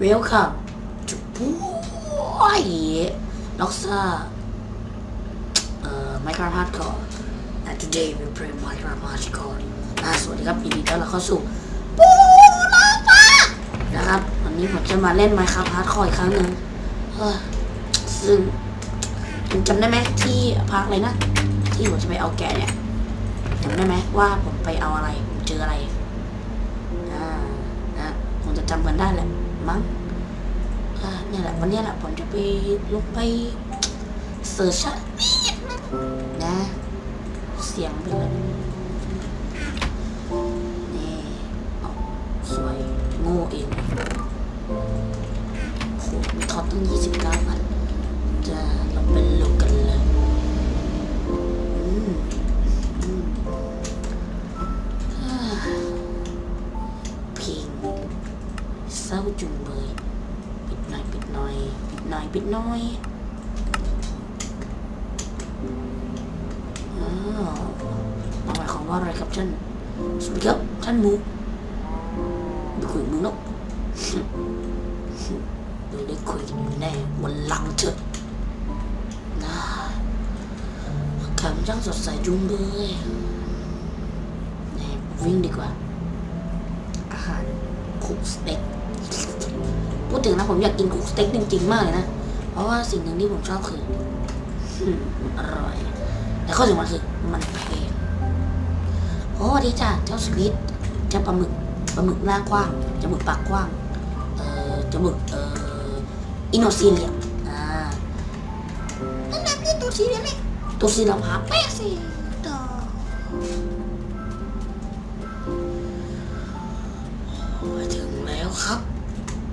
Welcome to Boy Loxa uh, Minecraft Hardcore and today we play Minecraft Hardcore อ่าสวัสดีครับยินดีต้อนรับเข้าสู่ปูลาฟ้านะครับวันนี้ผมจะมาเล่น Minecraft Hardcore อีกครั้งหนึ่งเฮ้ยซึ่งคุณจำได้ไหมที่พักเลยนะ ที่ผมจะไปเอาแกะเนี่ยจำได้ไหมว่าผมไปเอาอะไรผมเจออะไรอ่านะคงจะจำกันได้แหละ มั้งเนี่ยแหละวันนี้แหละผมจะไปลงไปเสิร์ชนะ เสียงเป็นแบบนี่สวยโง่เองโหมีท็อปตั้งยี่สิบเก้าพันจะเราเป็นโลกัน ศร้าจุงเบยปิดหน่อยปิดหน่อยปิดหน่อยปิดหน่อยอ้าวหมายความว่าอะไรครับท่านสวัสดีครับท่านมูไปคุยกับมึงนกเดี๋ยวได้คุยกันแน่วันหลังเถอะนะอากาศมันช่างสดใสจุงเบยวิ่งดีกว่าอาหารคุกสเต็ก พูดถึงนะผมอยากกินคุกสเต็กจริงๆมากเลยนะ เพราะว่าสิ่งหนึ่งที่ผมชอบคืออืมอร่อย แต่ข้อสำคัญคือมันแพงโอ้ดีจ้ะเจ้าสควิตเจ้าปลาหมึกปลาหมึกหน้ากว้างจมูกปากกว้างเอ่อจมูกเอ่ออินโนซีเลียอ่านั่นแหละคือตัวซีเลียมตัวซีเลียมหาแป๊ะสิ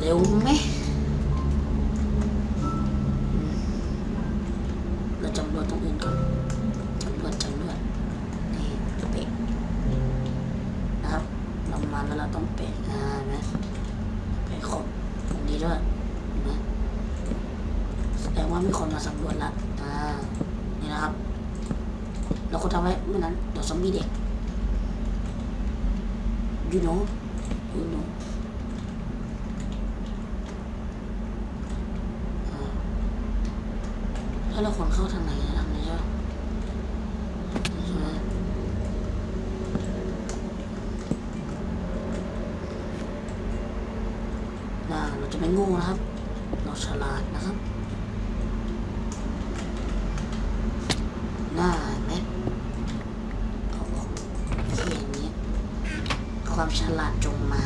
เร็วไหม เราจำรวจตรงอื่นก่อนจำรวจจำรวจนี่เป๊ะนะครับเรามาแล้วเราต้องเป๊ะอ่านะเป๊ะครบตรงนี้ด้วยนไหมแสดงว่ามีคนมาสำรวจละอ่า นี่นะครับ เราก็ทำไว้ไม่นั้นเดี๋ยวซอมบี้เด็ก you know you know อ่า แล้วเราควรเข้าทางไหนทางนี้ใช่ปะใช่ไหมน่าเราจะไม่โง่นะครับ เราฉลาดนะครับน่าเห็นไหมเอาออกเขียนอย่างนี้ ความฉลาดจงมา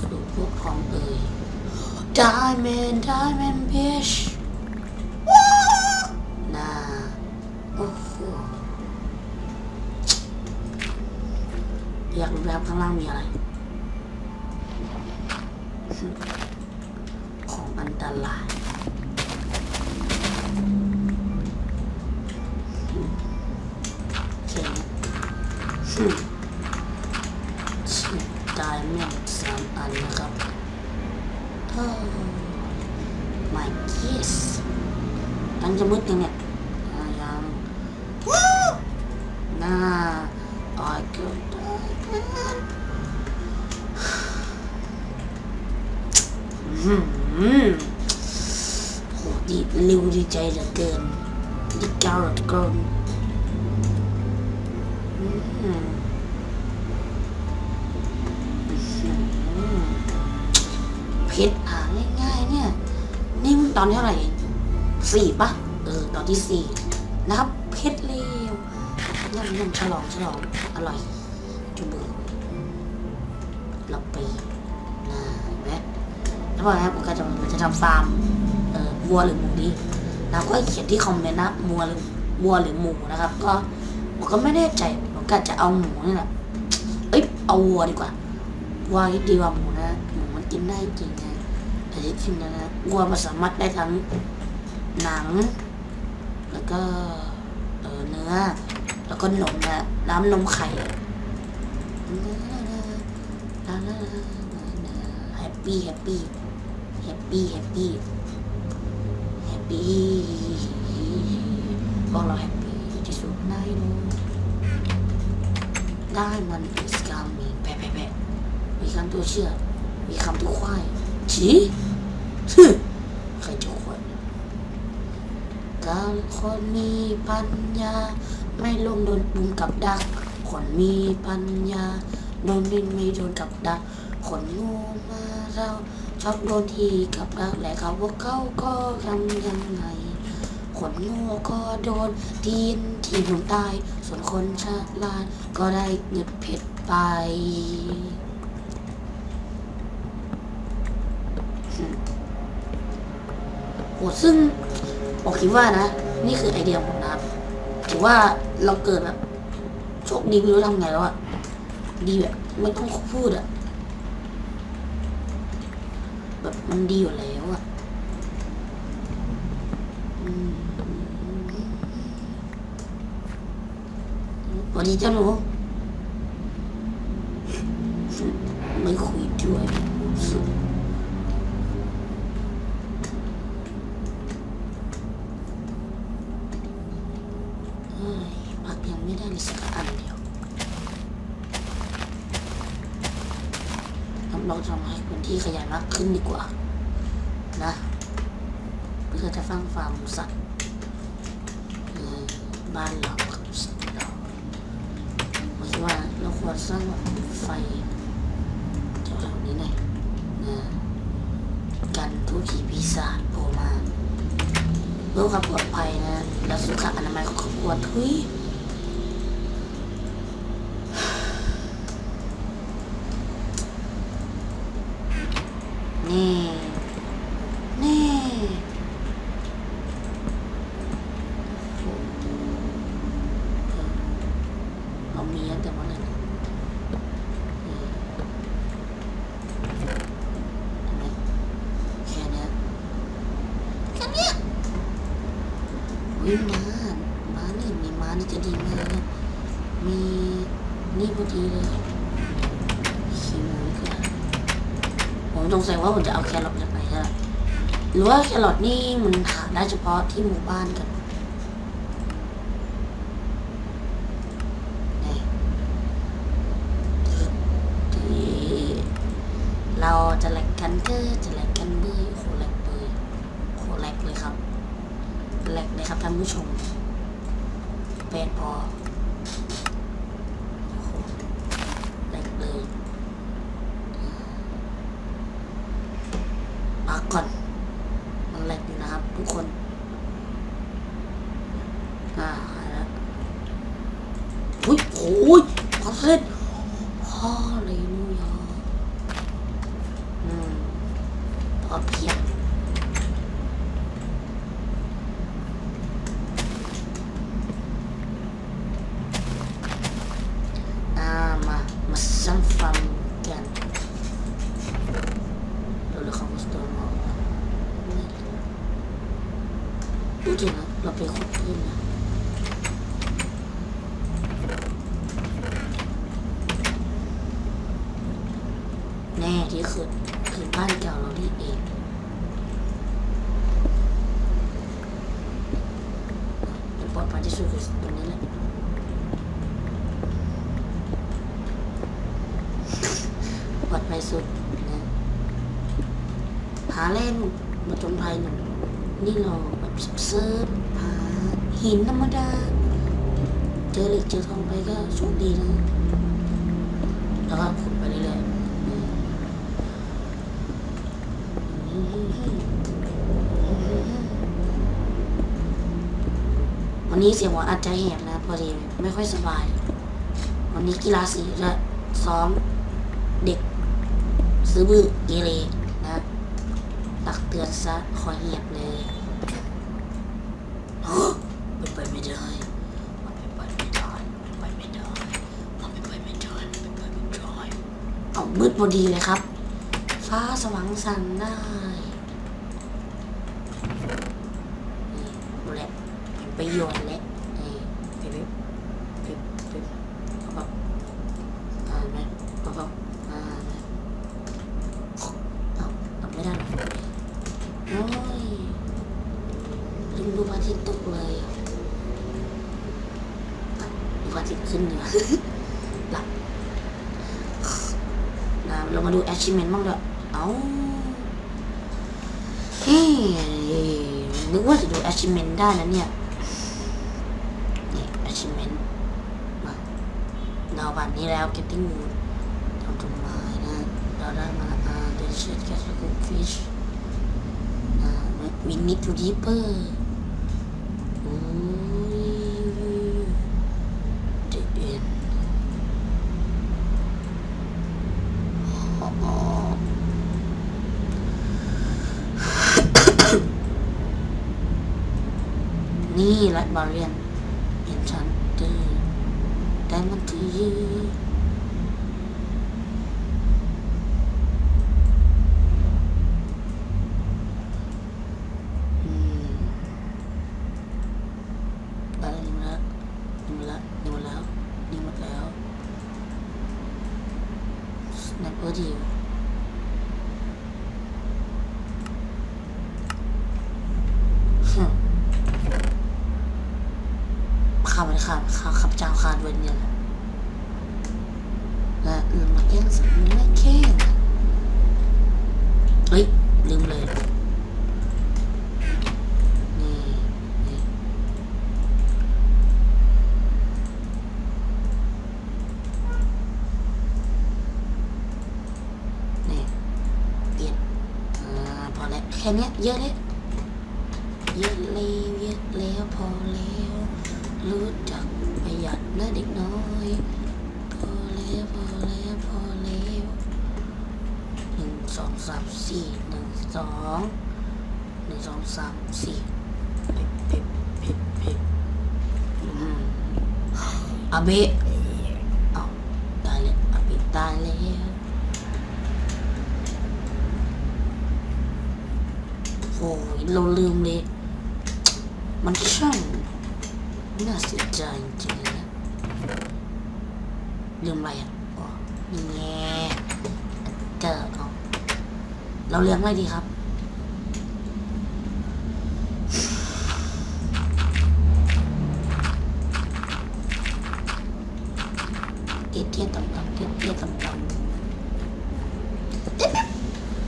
สู่พวกพ้องเอ่ย Diamond Diamond Fish ข้างล่างมีอะไรของอันตรายโอเคอืมชิปไดมอนด์สามอันนะครับโอ้ my kiss ยังจะมืดยังเนี่ยอ่ายังวู้น่า I could die อืมโหดีเร็วดีใจ เหลือเกินดีเก้าเหลือเกินเพชรหาง่ายๆเนี่ย นี่มันตอนที่เท่าไหร่สี่ปะเออ ตอนที่สี่นะครับ เพชรเร็วนั่นนั่นฉลองฉลอง อร่อย จุเบอร์เราไปนะเห็นไหมแล้วบอกนะครับผมก็จะมันจะทำฟาร์ม เอ่อวัวหรือหมูดี นะครับก็เขียนที่คอมเมนต์นะวัวหรือวัวหรือหมูนะครับ ก็ผมก็ไม่แน่ใจผมก็จะเอาหมูนี่แหละเอ้ยเอาวัวดีกว่าวัวดีกว่าหมูนะหมูมันกินได้จริงนะแต่ที่จริงนะวัวมันสามารถได้ทั้งหนัง แล้วก็เออเนื้อ แล้วก็นมนะน้ำนมไข่แฮปปี้แฮปปี้แฮปปี้แฮปปี้ ปปี้พวกเราแฮปปี้ที่สุดในโลกได้มันอิสกามีแปะแปะแปะมีคำตัวเชื่อ มีคำที่ควายฉีฮึใครจะควายการคนมีปัญญา ไม่ลงโดนบุมกับดัก คนมีปัญญา โดนดินไม่โดนกับดัก คนงูมาเรา ชอบโดนทีกับดักและเขาพวกเขาก็ทำยังไง คนโง่ก็โดนทีนทีมตาย ส่วนคนฉลาดก็ได้เงินเพชรไปโหซึ่งผมคิดว่านะ นี่คือไอเดียของผมนะครับถือว่าเราเกิดแบบโชคดีไม่รู้ทำไงแล้วอะดีแบบไม่ต้องพูดอะ แบบมันดีอยู่แล้วอะสวัสดีเจ้าหนูไม่คุยด้วยสุด เฮ้ยพักยังไม่ได้เลยสักอันเดียวงั้น เราทำให้พื้นที่ขยายมากขึ้นดีกว่า นะเพื่อจะสร้างฟาร์มสัตว์บ้านเรากับสัตว์เราผมคิดว่าเราควรสร้างแบบไฟแถวๆนี้หน่อยนะกันทุกขีปีศาจโผล่มาเพื่อความปลอดภัยนะและสุขอนามัยของครอบครัวทุยนี่ นี่โอ้โหเออเรามีตั้งแต่เมื่อไหร่นะเออทำไมแค่เนี้ยแค่เนี้ย วิม้าม้านี่มีม้านี่จะดีมากเลยมีนี่พอดีเลยขี้หมูอีกแล้วผมสงสัย ว่าผมจะเอาแครอทจากไหนฮะหรือว่าแครอทนี่มันหาได้เฉพาะที่หมู่บ้านกันเราจะแลกกันก็จะแลกกันเบยโคแลกเบยโคแลกเลยครับแลกเลยครับท่านผู้ชมแปดพอโอ้โหแหลกเลยพักก่อน มันแหลกอยู่นะครับ ทุกคน อ่าหายแล้วอุ้ยโอ้ยพอเสร็จฮาเลลูยาอืมพอเพียง อ่ามามาสร้างฟาร์มกันเราเลือกคำว่าสโตนมาพูดถึงนะเราไปขุดพื้นนะแน่ที่คือคือบ้านเก่าเราที่เองเดี๋ยวปลอดภัยที่สุดคือตรงนี้แหละปลอดภัยสุดนะหาเล่นมาจนภัยหนึ่งนี่เราแบบเซิร์ฟหาหินธรรมดา เจอเหล็กเจอทองไปก็โชคดีนะแล้วก็ขุดไปเรื่อยๆวั นนี้เสียงหัวอาจจะแหบนะพอดีไม่ค่อยสบาย วันนี้กีฬาสีจะซ้อมเด็ก ซื้อบื้อเกเรนะตักเตือนซะคอยเหียบเลยฮะเป็นไปไม่ได้มันเป็นไปไม่ได้เป็นไปไม่ได้มันเป็นไปไม่ได้เป็นไปไม่ได้เอามืดพอดีเลยครับ ฟ้าสว่างสั่นได้นี่ดูแหละเป็นประ โยชน์แหละนี่ปิ๊บปิ๊บปิ๊บปิ๊บปั๊บอ่านไหมปั๊บปั๊บอ่านไหมเอาทำไม่ได้โอ้ยลืมดูพระอาทิตย์ตกเลยดูพระอาทิตย์ขึ้นดีกว่าหลับนะเรามาดู achievement บ้างเถอะเอ้าเฮ้ยนึกว่าจะดู achievement ได้นะเนี่ย achievement มาเราผ่านนี้แล้ว getting wood ทำต้นไม้นะเราได้มาอ่า delicious catch a good fish อ่า we need to deeper โอ้ย the end นี่รัดบาเรียน แต่มันถือยืนอืมได้แล้วนี่มาแล้วนี่มาแล้วนี่มาแล้วสแนปเปอร์ดิวฮึข้ามันขาดข้าขับเจ้าขาดเวนเนี่ยแหละและลืมมาแย่งสักไม่แค่นะเฮ้ย ลืมเลย นี่นี่ นี่เปลี่ยนอ่าพอแล้วแค่เนี้ยเยอะเลยเยอะแล้วเยอะแล้วพอแล้วรู้จักประหยัดนะเด็กน้อย พอแล้วพอแล้วพอแล้วหนึ่งสองสามสี่หนึ่ง สองหนึ่งสองสามสี่เพ็บเพ็บเพ็บเพ็บอืมอาเบะเอาตายแล้วอาเบะตายแล้วโอ้ยเราลืมเลยมันช่างน่าเสียใจจริงๆลยนะลืมอะไรอะอ๋อนี่ไง เราเลี้ยงอะไรดีครับ เตี้ยเตี้ยต่ำต่ำเตี้ยเตี้ยต่ำต่ำ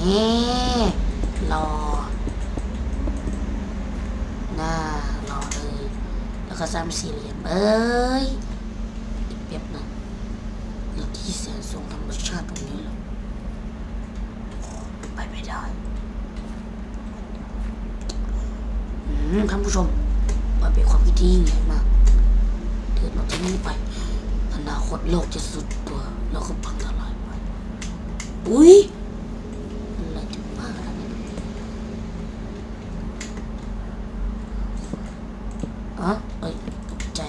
นี่รอหน้ารอเลย แล้วก็สร้างสี่เหลี่ยมเอ้ยเปียบนะแล้วที่แสนทรงธรรมชาติตรงนี้เหรอไปไม่ได้อืมท่านผู้ชมมันเป็นความคิดที่ยิ่งใหญ่มากเดินออกจากนี้ไป อนาคตโลกจะสุดตัว แล้วก็พังทลายไปอุ้ยอะไรจะมากขนาดนั้นอ๋อเอ้ยตกใจ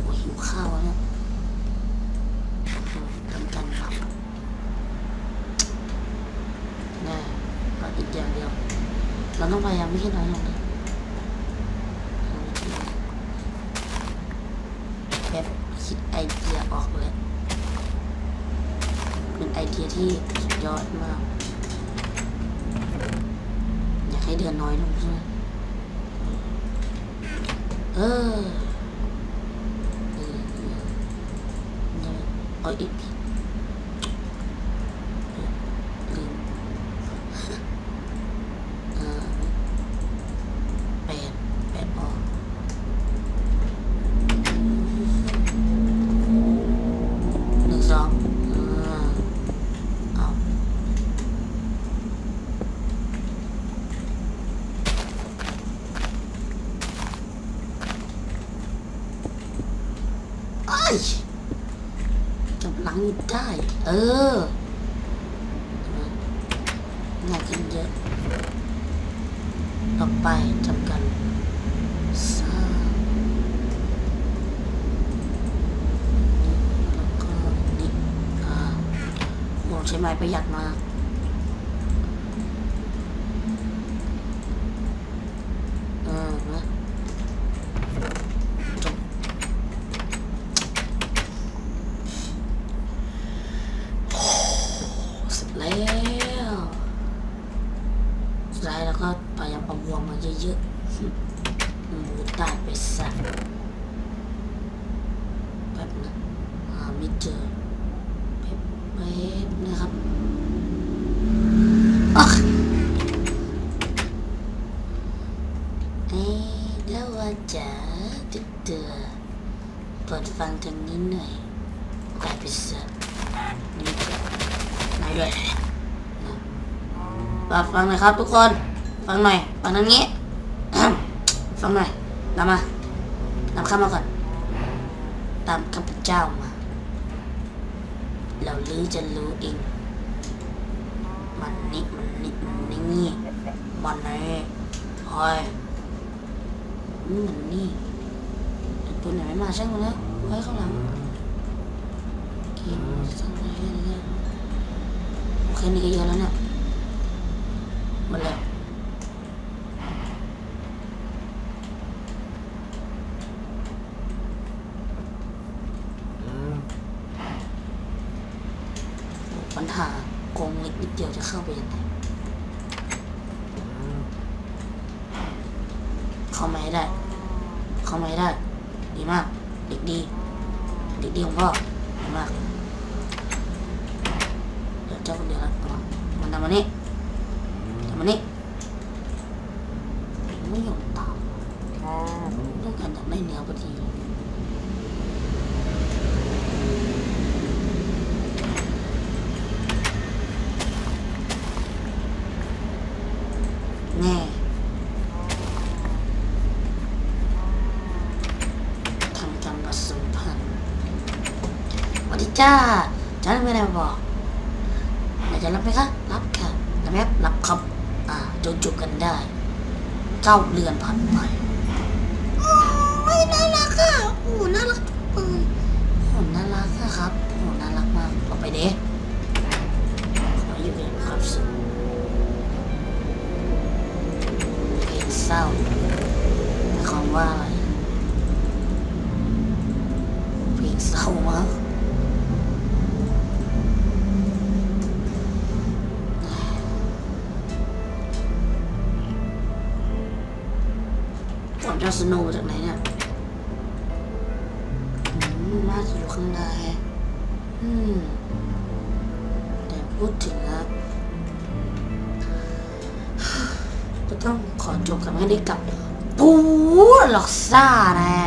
โอ้ยหิวข้าวแล้วเนี่ยอืมทำการหลับแน่ก็อีกอย่างเดียว เราต้องพยายามไม่ให้น้อยลงเลยแบบคิดไอเดียออกเลย เป็นไอเดียที่ยอดมาก อยากให้เดือนน้อยลงด้วยเออเออเออเออเอาอีกผิดเออลืมเออแปดแปดออกหนึ่งสองเออเอา ไอ้ยกำลังได้ เออง่ายขึ้นเยอะ ต่อไปจำกันสร้างแล้วก็นี่อ่าโหใช้ไม้ประหยัดมาก เออนะจบโอ้เสร็จแล้วสุดท้ายแล้วก็พยายามเอาวัวมาเยอะๆหมูตายไปสัตว์แบบนะหาไม่เจอเป๊บๆนะครับ อ๊ะเอ๊ะแล้วว่าจะติดเตือเปิ ดฟังทางนี้หน่อยได้ไปเสิร์ฟนี่ไหนด้วยนะฟังหน่อยครับทุกคน ฟังหน่อย ฟังทางนี้ ฟังหน่อยนำมานำข้ามาก่อน ตามข้าพเจ้ามา เราลือจะรู้เอง มันนี่มันนี่มันนี่นี่มันนี่เฮ้ยนี่มันนี่แต่ตัวไห นไม่มาช่างมันแล้วไว้ข้างหลังกินช่างมันแค่นี้เนี่ยโอเคนี่ก็เยอะแล้วเนี่ยหมดแล้วปัญหากรงเล็กนิดเดียวจะเข้าไปยังไงเข้ามาให้ได้ เข้ามาให้ได้ ดีมาก เด็กดี เด็กดีของพ่อดีมาก เดี๋ยวเจ้าคนเดียวละมัน ทำมานี่ทำมานี่ไม่ยอมตามต้องการอยากได้เนื้อพอดีแน่ทำการผสมพันธุ์วัสดีจ้าจ้าไม่ได้มาบอกอยากจะรับไหมคะ รับค่ะรับไหมครับรับครับ อ่าจนจบกันได้เก้าเรือนผ่านไปไม่น่ารักค่ะโอ้น่ารักจังเลยโอ้น่ารักอะครับโอ้น่ารักมากต่อไปเด้ขออยู่ในความสุขเพลงเศร้าหมายความว่าอะไรเพลงเศร้ามาก จะสโนว์จากไหนเนี่ยมน่าจะอยู่ข้างในอืมแต่พูดถึงนะก็ต้องขอจบกันไม่ได้กลับปูล็อกซ่าแน่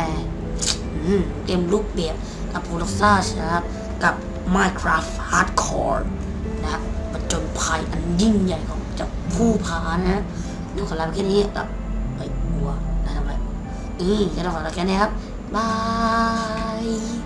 อืมเต็มรูปแบบกับปูล็อกซ่าใช่ครับ กับ Minecraft Hardcore นะครับประจนภัยอันยิ่งใหญ่ของจ้าผู้พานะดี๋ยวขอลาไปแค่นี้กับ ไอ้ยบัวนะรนี่จะต้องแลาแค่นี้ครับบาย